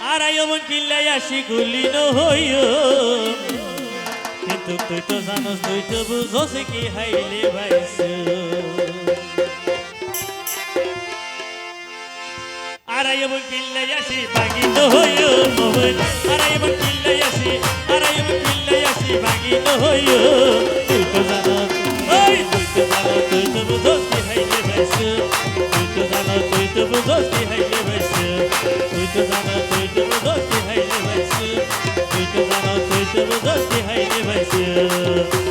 আর আয়মন পিল্লাই আসি গুলি নহইও। কিন্তু তুই তো জানোস, তুই তো বুঝোস কি হাইলে ভাইছো। আর আয়মন পিল্লাই আসি বাগি নহইও মোহন। আর আয়মন পিল্লাই আসি আর আয়মন পিল্লাই আসি বাগি নহইও। তুই তো জানোস, ওই তুই তো জানোস, তুই তো বুঝোস কি হাইলে ভাইছো। তুই তো জানোস, তুই তো বুঝোস কি হাইলে you.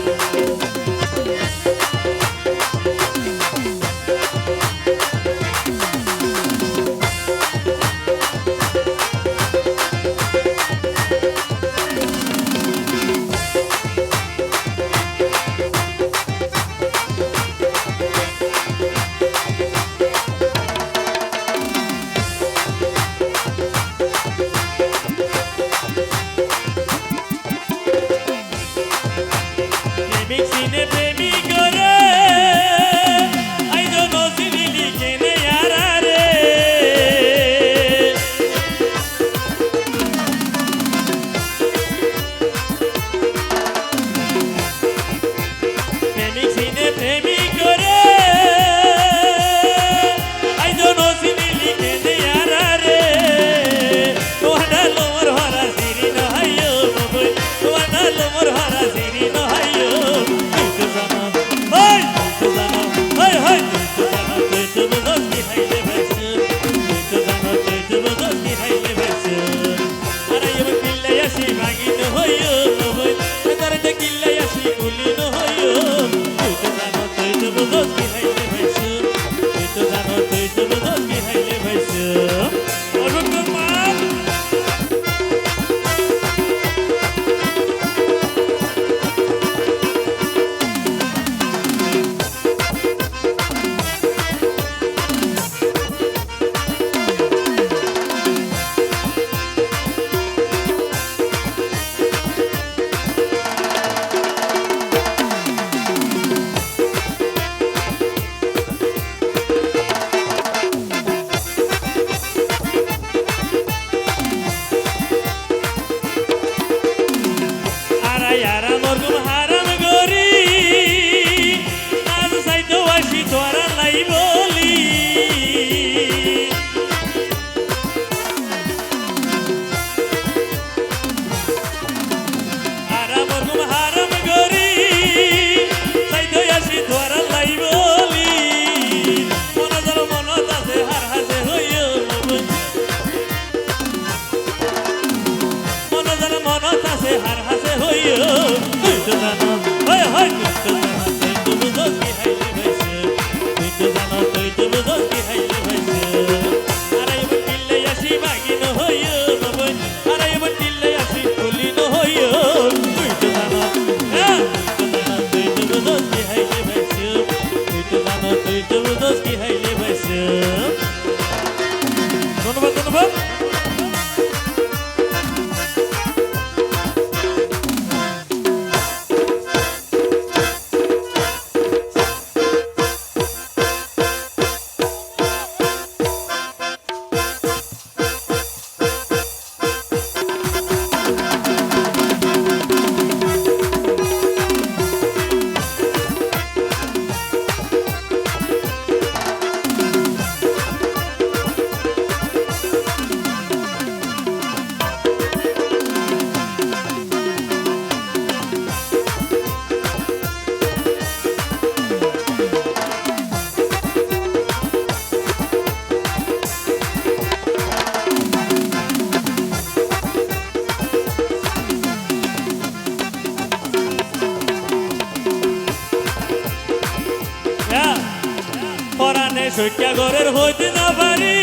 সৈকা ঘরের হইতে না পারি।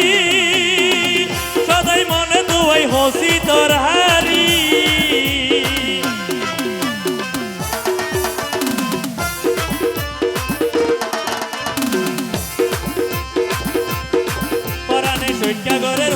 সদাই মনে দুয়াই হসি তোর হারি পরানে সৈকা ঘরের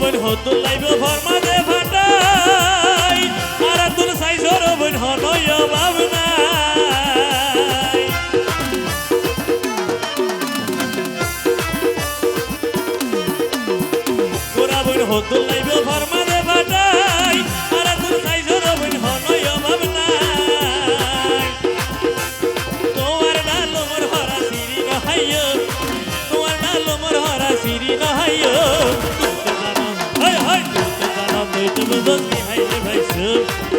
বন হতো লাইব ফরমা দে ফাটাই। আর তুল বন হতুল লাইব ফরমা তুই তো জানো হাই